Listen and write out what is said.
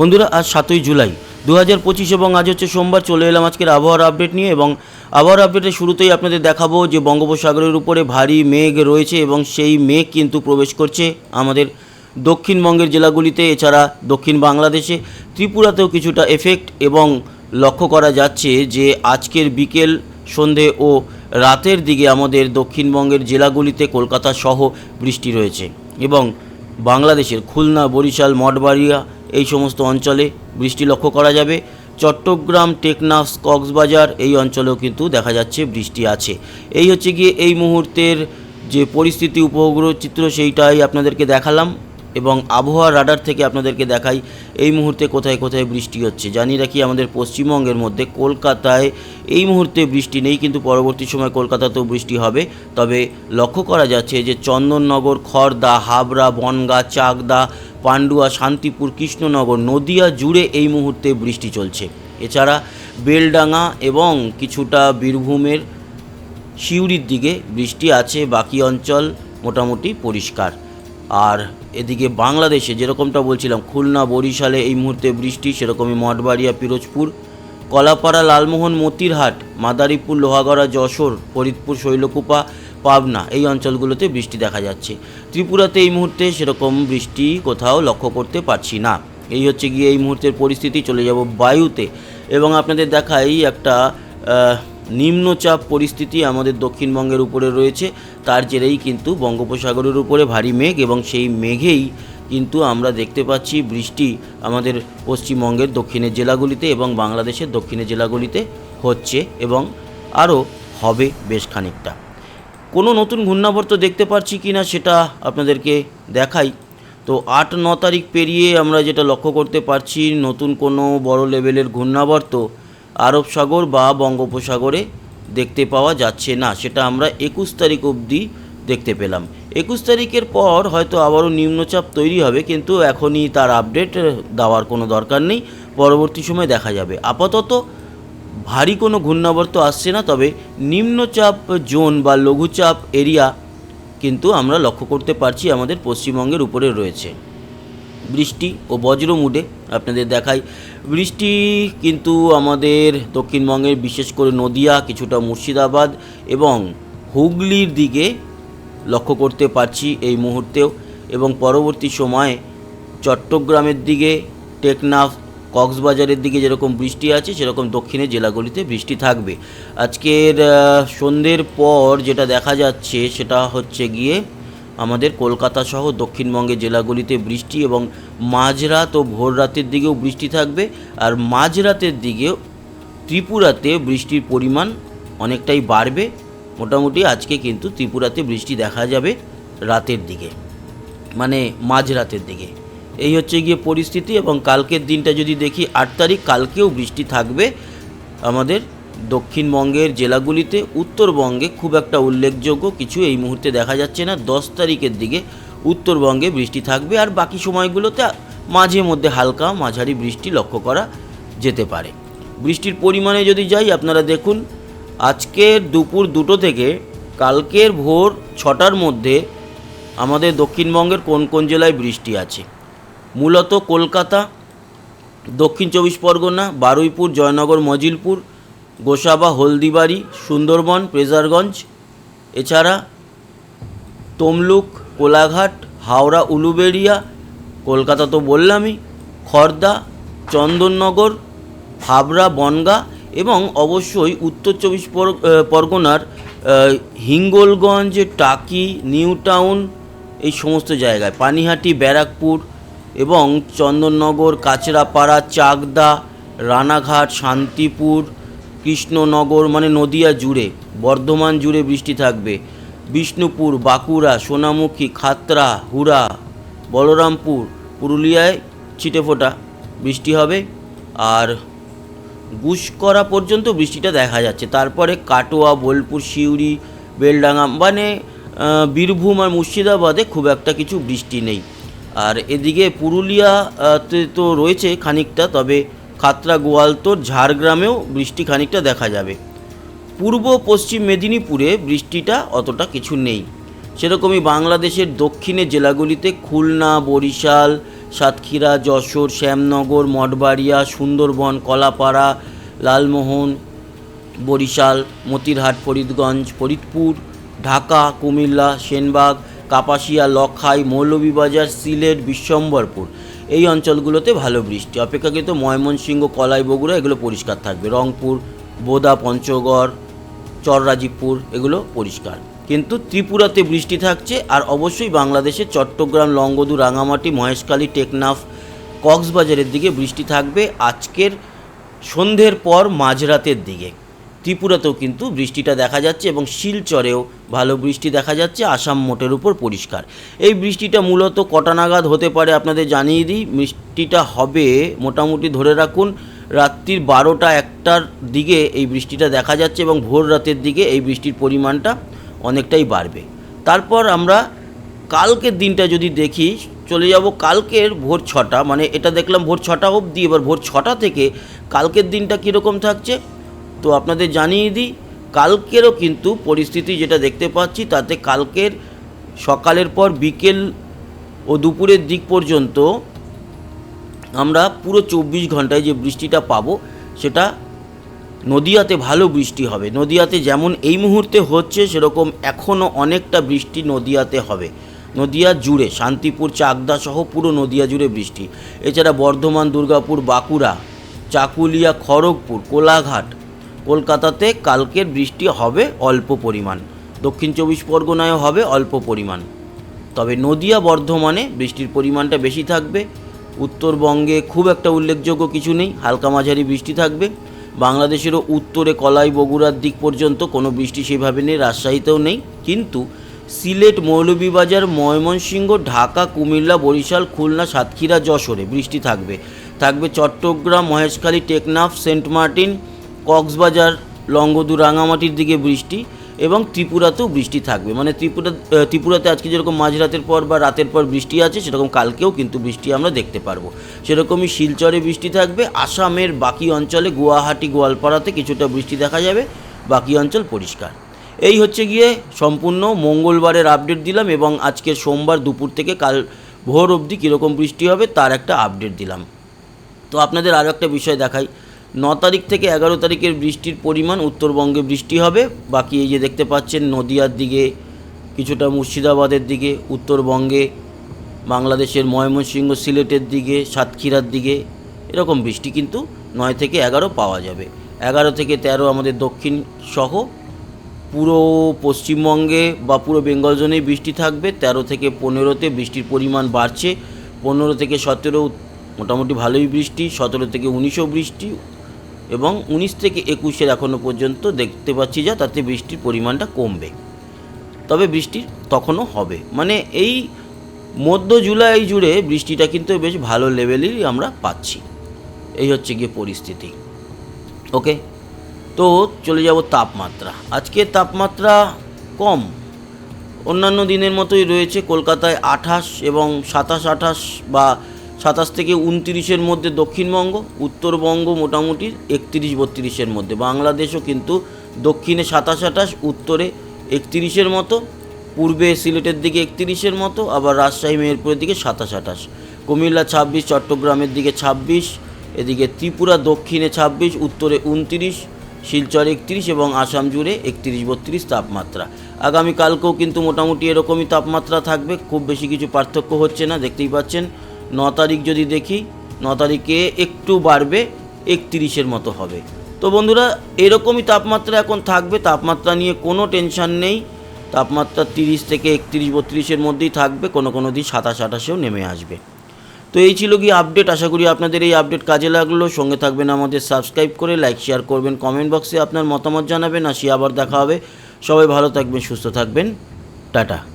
বন্ধুরা, আজ সাতই জুলাই। দু হাজার পঁচিশ এবং আজ হচ্ছে সোমবার, চলে এলাম আজকের আবহাওয়ার আপডেট নিয়ে এবং আবহাওয়ার আপডেটের শুরুতেই আপনাদের দেখাবো যে বঙ্গোপসাগরের উপরে ভারী মেঘ রয়েছে এবং সেই মেঘ কিন্তু প্রবেশ করছে আমাদের দক্ষিণবঙ্গের জেলাগুলিতে, এছাড়া দক্ষিণ বাংলাদেশে। ত্রিপুরাতেও কিছুটা এফেক্ট এবং লক্ষ্য করা যাচ্ছে যে আজকের বিকেল সন্ধে ও রাতের দিকে আমাদের দক্ষিণবঙ্গের জেলাগুলিতে কলকাতা সহ বৃষ্টি রয়েছে এবং বাংলাদেশের খুলনা, বরিশাল, মঠবাড়িয়া এই সমস্ত অঞ্চলে বৃষ্টি লক্ষ্য করা যাবে। চট্টগ্রাম, টেকনাফ, কক্সবাজার এই অঞ্চলেও কিন্তু দেখা যাচ্ছে বৃষ্টি আছে। এই হচ্ছে গিয়ে এই মুহূর্তের যে পরিস্থিতি উপগ্রহ চিত্র সেইটাই আপনাদেরকে দেখালাম। এবং আবহাওয়া রাডার থেকে আপনাদেরকে দেখাই, এই মুহূর্তে কোথায় কোথায় বৃষ্টি হচ্ছে। জানি রাখি আমাদের পশ্চিমবঙ্গের মধ্যে কলকাতায় এই মুহূর্তে বৃষ্টি নেই, কিন্তু পরবর্তী সময় কলকাতাতেও বৃষ্টি হবে। তবে লক্ষ্য করা যাচ্ছে যে চন্দননগর খড়দা হাবড়া, বনগা, চাকদা, পান্ডুয়া, শান্তিপুর, কৃষ্ণনগর, নদিয়া জুড়ে এই মুহূর্তে বৃষ্টি চলছে। এছাড়া বেলডাঙ্গা এবং কিছুটা বীরভূমের সিউড়ির দিকে বৃষ্টি আছে, বাকি অঞ্চল মোটামুটি পরিষ্কার। আর এদিকে বাংলাদেশে যেরকমটা বলছিলাম, খুলনা, বরিশালে এই মুহূর্তে বৃষ্টি, সেরকমই মঠবাড়িয়া, পিরোজপুর, কলাপাড়া, লালমোহন, মতিরহাট, মাদারীপুর, লোহাগড়া, যশোর, ফরিদপুর, শৈলকুপা, পাবনা এই অঞ্চলগুলোতে বৃষ্টি দেখা যাচ্ছে। ত্রিপুরাতে এই মুহূর্তে সেরকম বৃষ্টি কোথাও লক্ষ্য করতে পারছি না। এই হচ্ছে গিয়ে এই মুহূর্তের পরিস্থিতি, চলে যাব বায়ুতে। এবং আপনাদের দেখাই একটা নিম্নচাপ পরিস্থিতি আমাদের দক্ষিণবঙ্গের উপরে রয়েছে। তার জেরেই কিন্তু বঙ্গোপসাগরের উপরে ভারী মেঘ এবং সেই মেঘেই কিন্তু আমরা দেখতে পাচ্ছি বৃষ্টি আমাদের পশ্চিমবঙ্গের দক্ষিণের জেলাগুলিতে এবং বাংলাদেশের দক্ষিণের জেলাগুলিতে হচ্ছে এবং আরও হবে বেশ খানিকটা। কোনো নতুন ঘূর্ণাবর্ত দেখতে পাচ্ছি কি না সেটা আপনাদেরকে দেখাই। তো আট, ন তারিখ পেরিয়ে আমরা যেটা লক্ষ্য করতে পারছি নতুন কোনো বড় লেভেলের ঘূর্ণাবর্ত আরব সাগর বা বঙ্গোপসাগরে দেখতে পাওয়া যাচ্ছে না। সেটা আমরা একুশ তারিখ অবধি দেখতে পেলাম। একুশ তারিখের পর হয়তো আবারও নিম্নচাপ তৈরি হবে, কিন্তু এখনই তার আপডেট দেওয়ার কোনো দরকার নেই। পরবর্তী সময় দেখা যাবে। আপাতত ভারী কোনো ঘূর্ণাবর্ত আসছে না, তবে নিম্নচাপ জোন বা লঘুচাপ এরিয়া কিন্তু আমরা লক্ষ্য করতে পারছি আমাদের পশ্চিমবঙ্গের উপরে রয়েছে। বৃষ্টি ও বজ্র মুডে আপনাদের দেখাই। বৃষ্টি কিন্তু আমাদের দক্ষিণবঙ্গের বিশেষ করে নদিয়া, কিছুটা মুর্শিদাবাদ এবং হুগলির দিকে লক্ষ্য করতে পারছি এই মুহূর্তেও এবং পরবর্তী সময়ে চট্টগ্রামের দিকে, টেকনাফ, কক্সবাজারের দিকে যেরকম বৃষ্টি আছে, সেরকম দক্ষিণের জেলাগুলিতে বৃষ্টি থাকবে। আজকের সন্ধ্যের পর যেটা দেখা যাচ্ছে সেটা হচ্ছে গিয়ে আমাদের কলকাতা সহ দক্ষিণবঙ্গের জেলাগুলিতে বৃষ্টি এবং মাঝরাত ও ভোর রাতের দিকেও বৃষ্টি থাকবে। আর মাঝরাতের দিকেও ত্রিপুরাতে বৃষ্টির পরিমাণ অনেকটাই বাড়বে। মোটামুটি আজকে কিন্তু ত্রিপুরাতে বৃষ্টি দেখা যাবে রাতের দিকে মানে মাঝরাতের দিকে। এই হচ্ছে গিয়ে পরিস্থিতি এবং কালকের দিনটা যদি দেখি, আট তারিখ কালকেও বৃষ্টি থাকবে আমাদের দক্ষিণবঙ্গের জেলাগুলিতে উত্তরবঙ্গে খুব একটা উল্লেখযোগ্য কিছু এই মুহূর্তে দেখা যাচ্ছে না। দশ তারিখের দিকে উত্তরবঙ্গে বৃষ্টি থাকবে আর বাকি সময়গুলোতে মাঝে মধ্যে হালকা মাঝারি বৃষ্টি লক্ষ্য করা যেতে পারে। বৃষ্টির পরিমাণে যদি যাই, আপনারা দেখুন, আজকের দুপুর দুটো থেকে কালকের ভোর ছটার মধ্যে আমাদের দক্ষিণবঙ্গের কোন কোন জেলায় বৃষ্টি আছে? মূলত কলকাতা, দক্ষিণ চব্বিশ পরগনা, বারুইপুর, জয়নগর, মজিলপুর গোসাবা হলদিবাড়ি, সুন্দরবন, প্রেজারগঞ্জ, এছাড়া তমলুক, কোলাঘাট, হাওড়া, উলুবেড়িয়া, কলকাতা তো বললামই, খর্দা, চন্দননগর, হাবড়া, বনগা এবং অবশ্যই উত্তর চব্বিশ পর- পরগনার হিঙ্গলগঞ্জ, টাকি নিউ টাউন এই সমস্ত জায়গায়। পানিহাটি, ব্যারাকপুর এবং চন্দননগর, কাচরাপাড়া, চাকদা, রানাঘাট, শান্তিপুর কৃষ্ণনগর মানে নদিয়া জুড়ে, বর্ধমান জুড়ে বৃষ্টি থাকবে। বিষ্ণুপুর, বাঁকুড়া, সোনামুখী খাতরা হুড়া, বলরামপুর, পুরুলিয়ায় ছিটেফোঁটা বৃষ্টি হবে। আর গুসকরা পর্যন্ত বৃষ্টিটা দেখা যাচ্ছে। তারপরে কাটোয়া, বোলপুর, সিউড়ি, বেলডাঙ্গা মানে বীরভূম আর মুর্শিদাবাদে খুব একটা কিছু বৃষ্টি নেই। আর এদিকে পুরুলিয়াতে তো রয়েছে খানিকটা, তবে খাতড়া গোয়ালতোর ঝাড়গ্রামেও বৃষ্টি খানিকটা দেখা যাবে। পূর্ব পশ্চিম মেদিনীপুরে বৃষ্টিটা অতটা কিছু নেই। সেরকমই বাংলাদেশের দক্ষিণের জেলাগুলিতে খুলনা, বরিশাল, সাতক্ষীরা, যশোর, শ্যামনগর, মঠবাড়িয়া, সুন্দরবন, কলাপাড়া, লালমোহন, বরিশাল, মতিরহাট, ফরিদগঞ্জ, ফরিদপুর, ঢাকা, কুমিল্লা, সেনবাগ, কাপাসিয়া, লখাই, মৌলভীবাজার, সিলেট, বিশ্বম্বরপুর। এই অঞ্চলগুলোতে ভালো বৃষ্টি। অপেক্ষাকৃত ময়মনসিংহ কলাই বগুড়া এগুলো পরিষ্কার থাকবে। রংপুর, বোদা, পঞ্চগড়, চররাজীবপুর, এগুলো পরিষ্কার। কিন্তু ত্রিপুরাতে বৃষ্টি থাকছে আর অবশ্যই বাংলাদেশে চট্টগ্রাম, লংগদু, রাঙামাটি, মহেশখালী, টেকনাফ, কক্সবাজারের দিকে বৃষ্টি থাকবে আজকের সন্ধ্যের পর মাঝরাতের দিকে। ত্রিপুরাতেও কিন্তু বৃষ্টিটা দেখা যাচ্ছে এবং শিলচরেও ভালো বৃষ্টি দেখা যাচ্ছে, আসাম মোটের উপর পরিষ্কার। এই বৃষ্টিটা মূলত কটা নাগাদ হতে পারে আপনাদের জানিয়ে দিই। বৃষ্টিটা হবে মোটামুটি ধরে রাখুন, রাত্রির বারোটা একটার দিকে এই বৃষ্টিটা দেখা যাচ্ছে এবং ভোর রাতের দিকে এই বৃষ্টির পরিমাণটা অনেকটাই বাড়বে। তারপর আমরা কালকের দিনটা যদি দেখি, চলে যাব কালকের ভোর ছটা মানে এটা দেখলাম ভোর ছটা অবধি, এবার ভোর ছটা থেকে কালকের দিনটা কীরকম থাকছে? তো আপনাদের জানিয়ে দিই, কালকেরও কিন্তু পরিস্থিতি যেটা দেখতে পাচ্ছি, তাতে কালকের সকালের পর বিকেল ও দুপুরের দিক পর্যন্ত আমরা পুরো চব্বিশ ঘন্টায় যে বৃষ্টিটা পাবো, সেটা নদিয়াতে ভালো বৃষ্টি হবে। নদিয়াতে যেমন এই মুহূর্তে হচ্ছে, সেরকম এখনও অনেকটা বৃষ্টি নদিয়াতে হবে। নদিয়া জুড়ে, শান্তিপুর, চাকদা সহ পুরো নদিয়া জুড়ে বৃষ্টি। এছাড়া বর্ধমান, দুর্গাপুর, বাঁকুড়া, চাকুলিয়া, খড়গপুর, কোলাঘাট কলকাতাতে কালকের বৃষ্টি হবে অল্প পরিমাণ। দক্ষিণ চব্বিশ পরগনায়ও হবে অল্প পরিমাণ। তবে নদিয়া বর্ধমানে বৃষ্টির পরিমাণটা বেশি থাকবে। উত্তরবঙ্গে খুব একটা উল্লেখযোগ্য কিছু নেই, হালকা মাঝারি বৃষ্টি থাকবে। বাংলাদেশেরও উত্তরে কলাই বগুড়ার দিক পর্যন্ত কোনো বৃষ্টি সেভাবে নেই, রাজশাহীতেও নেই। কিন্তু সিলেট, মৌলভীবাজার, ময়মনসিংহ, ঢাকা, কুমিল্লা, বরিশাল, খুলনা, সাতক্ষীরা, যশোরে বৃষ্টি থাকবে। থাকবে চট্টগ্রাম, মহেশখালী, টেকনাফ, সেন্ট মার্টিন কক্সবাজার লঙ্গদু রাঙামাটির দিকে বৃষ্টি এবং ত্রিপুরাতেও বৃষ্টি থাকবে। মানে ত্রিপুরা ত্রিপুরাতে আজকে যেরকম মাঝরাতের পর বা রাতের পর বৃষ্টি আছে, সেরকম কালকেও কিন্তু বৃষ্টি আমরা দেখতে পারব। সেরকমই শিলচরে বৃষ্টি থাকবে, আসামের বাকি অঞ্চলে গুয়াহাটি, গোয়ালপাড়াতে কিছুটা বৃষ্টি দেখা যাবে, বাকি অঞ্চল পরিষ্কার। এই হচ্ছে গিয়ে সম্পূর্ণ মঙ্গলবারের আপডেট দিলাম এবং আজকে সোমবার দুপুর থেকে কাল ভোর অবধি কীরকম বৃষ্টি হবে তার একটা আপডেট দিলাম। তো আপনাদের আরও একটা বিষয় দেখাই। ন তারিখ থেকে এগারো তারিখের বৃষ্টির পরিমাণ, উত্তরবঙ্গে বৃষ্টি হবে। বাকি এই যে দেখতে পাচ্ছেন, নদিয়ার দিকে, কিছুটা মুর্শিদাবাদের দিকে, উত্তরবঙ্গে, বাংলাদেশের ময়মনসিংহ সিলেটের দিকে, সাতক্ষীরার দিকে, এরকম বৃষ্টি কিন্তু নয় থেকে এগারো পাওয়া যাবে। এগারো থেকে তেরো আমাদের দক্ষিণ সহ। পুরো পশ্চিমবঙ্গে বা পুরো বেঙ্গল জোনেই বৃষ্টি থাকবে। তেরো থেকে পনেরোতে বৃষ্টির পরিমাণ বাড়ছে। পনেরো থেকে সতেরো মোটামুটি ভালোই বৃষ্টি, সতেরো থেকে উনিশও বৃষ্টি এবং উনিশ থেকে একুশের এখনও পর্যন্ত দেখতে পাচ্ছি যা, তাতে বৃষ্টির পরিমাণটা কমবে। তবে বৃষ্টি তখনও হবে। মানে এই মধ্য জুলাই জুড়ে বৃষ্টিটা কিন্তু বেশ ভালো লেভেলেরই আমরা পাচ্ছি। এই হচ্ছে গিয়ে পরিস্থিতি। ওকে তো চলে যাব তাপমাত্রা। আজকে তাপমাত্রা কম। অন্যান্য দিনের মতোই রয়েছে। কলকাতায় আঠাশ এবং সাতাশ আঠাশ বা সাতাশ থেকে উনতিরিশের মধ্যে দক্ষিণবঙ্গ, উত্তরবঙ্গ মোটামুটি একতিরিশ, বত্রিশের মধ্যে। বাংলাদেশও কিন্তু দক্ষিণে সাতাশ, আঠাশ, উত্তরে একতিরিশের মতো, পূর্বে সিলেটের দিকে একতিরিশের মতো, আবার রাজশাহী, মেহেরপুরের দিকে সাতাশ, আঠাশ। কুমিল্লা ছাব্বিশ, চট্টগ্রামের দিকে ছাব্বিশ, এদিকে ত্রিপুরা দক্ষিণে ছাব্বিশ, উত্তরে উনতিরিশ, শিলচর একত্রিশ এবং আসাম জুড়ে একত্রিশ, বত্রিশ তাপমাত্রা। আগামীকালকেও কিন্তু মোটামুটি এরকমই তাপমাত্রা থাকবে, খুব বেশি কিছু পার্থক্য হচ্ছে না, দেখতেই পাচ্ছেন। ন তারিখ যদি দেখি, ন তারিখে একটু বাড়বে, একত্রিশের মতো হবে। তো বন্ধুরা, এরকমই তাপমাত্রা এখন থাকবে। তাপমাত্রা নিয়ে কোনো টেনশন নেই। তাপমাত্রা তিরিশ থেকে একত্রিশ, বত্রিশের মধ্যেই থাকবে। কোনো কোনো দিন সাতাশ, আঠাশেও নেমে আসবে। তো এই ছিল কি আপডেট। আশা করি আপনাদের এই আপডেট কাজে লাগল। সঙ্গে থাকবেন আমাদের সাবস্ক্রাইব করে, লাইক, শেয়ার করবেন। কমেন্ট বক্সে আপনার মতামত জানাবেন। আসি আবার দেখা হবে। সবাই ভালো থাকবেন, সুস্থ থাকবেন। টাটা।